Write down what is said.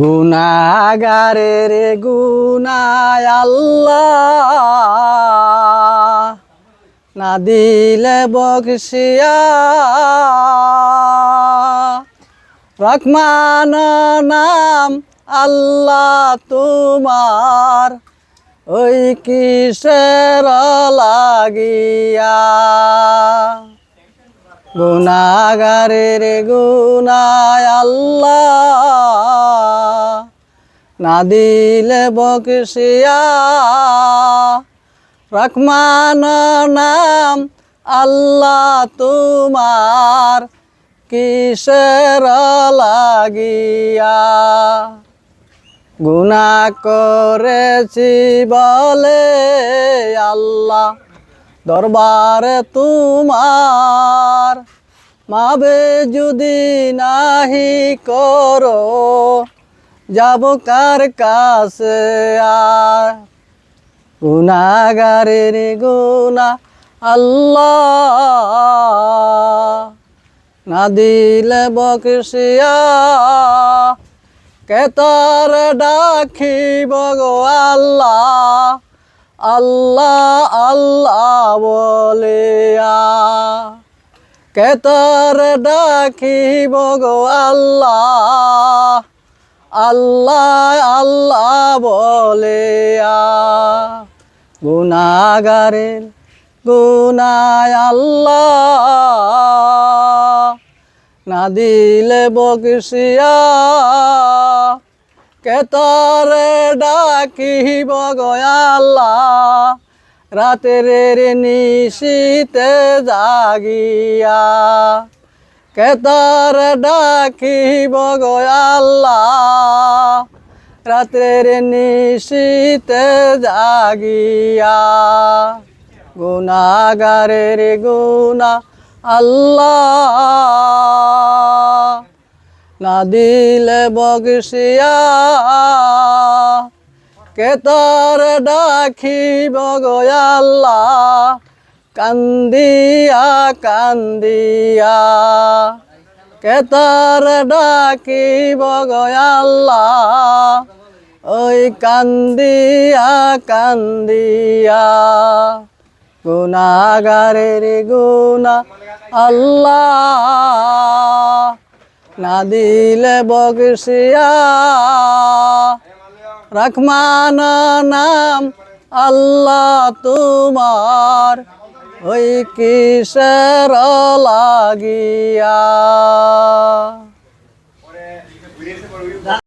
গুনাগারের গুনায় আল্লাহ না দিলে বকশিয়া। রহমান নাম আল্লাহ তোমার ওই কিসের লাগিয়া? গুনাগারের গুনায় আল্লাহ না দিলে বকশিয়া। রহমান নাম আল্লাহ তোমার কিসের লাগিয়া। গুনা করেছি বলে আল্লাহ দরবারে তোমার মাবে যদি নাহি করো, যাব কার কাছে আর? গুনাগারের গুনা আল্লাহ না দিলে বকশিয়া কেতার ডাকিব গো আল্লাহ? আল্লাহ আল্লাহ বলিয়া কেতার ডাকিব গো আল্লাহ? আল্লাহ আল্লাহ বলিয়া গুনাগারের গুনায় আল্লাহ। না দিলে বকশিয়া। কেতরে ডাকিব গয়াল্লাহ রাতের নিশীতে জাগিয়া কেতর ডাকিব গয়াল্লাহ রাতের নিশীতে জাগিয়া গুনাগারের গুনা আল্লাহ। না দিলে বগসিয়া কেতর ডাকিব গয়াল্লাহ কান্দিয়া কান্দিয়া। কেতর ডাকিব গয়াল্লাহ ওই কান্দিয়া কান্দিয়া। গুনাগারের গুনা আল্লাহ। না দিলে বগসিয়া রহমান নাম আল্লাহ তোমার। ওই কিসের লাগিয়া?